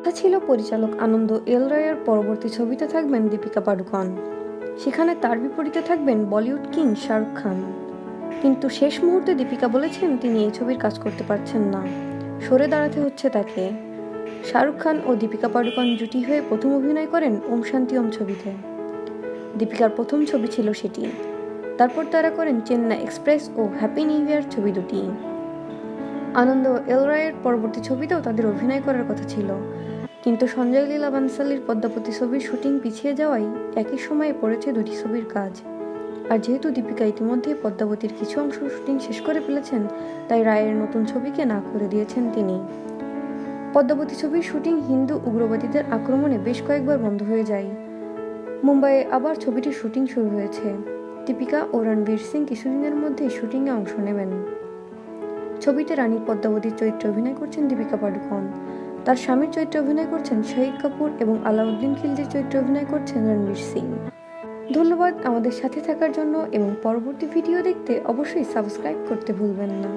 কথা ছিল পরিচালক আনন্দ এল রায়ের পরবর্তী ছবিতে থাকবেন দীপিকা পাডুকন। সেখানে তার বিপরীতে থাকবেন বলিউড কিং শাহরুখ খান। কিন্তু শেষ মুহূর্তে দীপিকা বলেছেন তিনি এই ছবির কাজ করতে পারছেন না। সরে দাঁড়াতে হচ্ছে তাকে। শাহরুখ খান ও দীপিকা পাডুকন জুটি হয়ে প্রথম অভিনয় করেন ওম শান্তি ওম ছবিতে। দীপিকার প্রথম ছবি ছিল সেটি। তারপর তারা করেন চেন্নাই এক্সপ্রেস ও হ্যাপি নিউ ইয়ার ছবি দুটি। আনন্দ এল রায়ের পরবর্তী ছবিতেও তাদের অভিনয় করার কথা ছিল। কিন্তু সঞ্জয় লীলা বানসালির পদ্মাবতী ছবির শুটিং পিছিয়ে যাওয়ায় একই সময়ে পড়েছে দুটি ছবির কাজ। আর যেহেতু দীপিকা ইতিমধ্যেই পদ্মাবতীর কিছু অংশ শুটিং শেষ করে ফেলেছেন, তাই রায়ের নতুন ছবিকে না করে দিয়েছেন তিনি। পদ্মাবতী ছবির শুটিং হিন্দু উগ্রবাদীদের আক্রমণে বেশ কয়েকবার বন্ধ হয়ে যায়। মুম্বাইয়ে আবার ছবিটির শুটিং শুরু হয়েছে। দীপিকা ও রণবীর সিং কিছুদিনের মধ্যেই শুটিংয়ে অংশ নেবেন। ছবিতে রানী পদ্মাবতীর চরিত্রে অভিনয় করছেন দীপিকা পাডুকোন। তার স্বামীর চরিত্রে অভিনয় করছেন শাহিদ কাপুর এবং আলাউদ্দিন খিলজির চরিত্রে অভিনয় করছেন রণবীর সিং। ধন্যবাদ আমাদের সাথে থাকার জন্য এবং পরবর্তী ভিডিও দেখতে অবশ্যই সাবস্ক্রাইব করতে ভুলবেন না।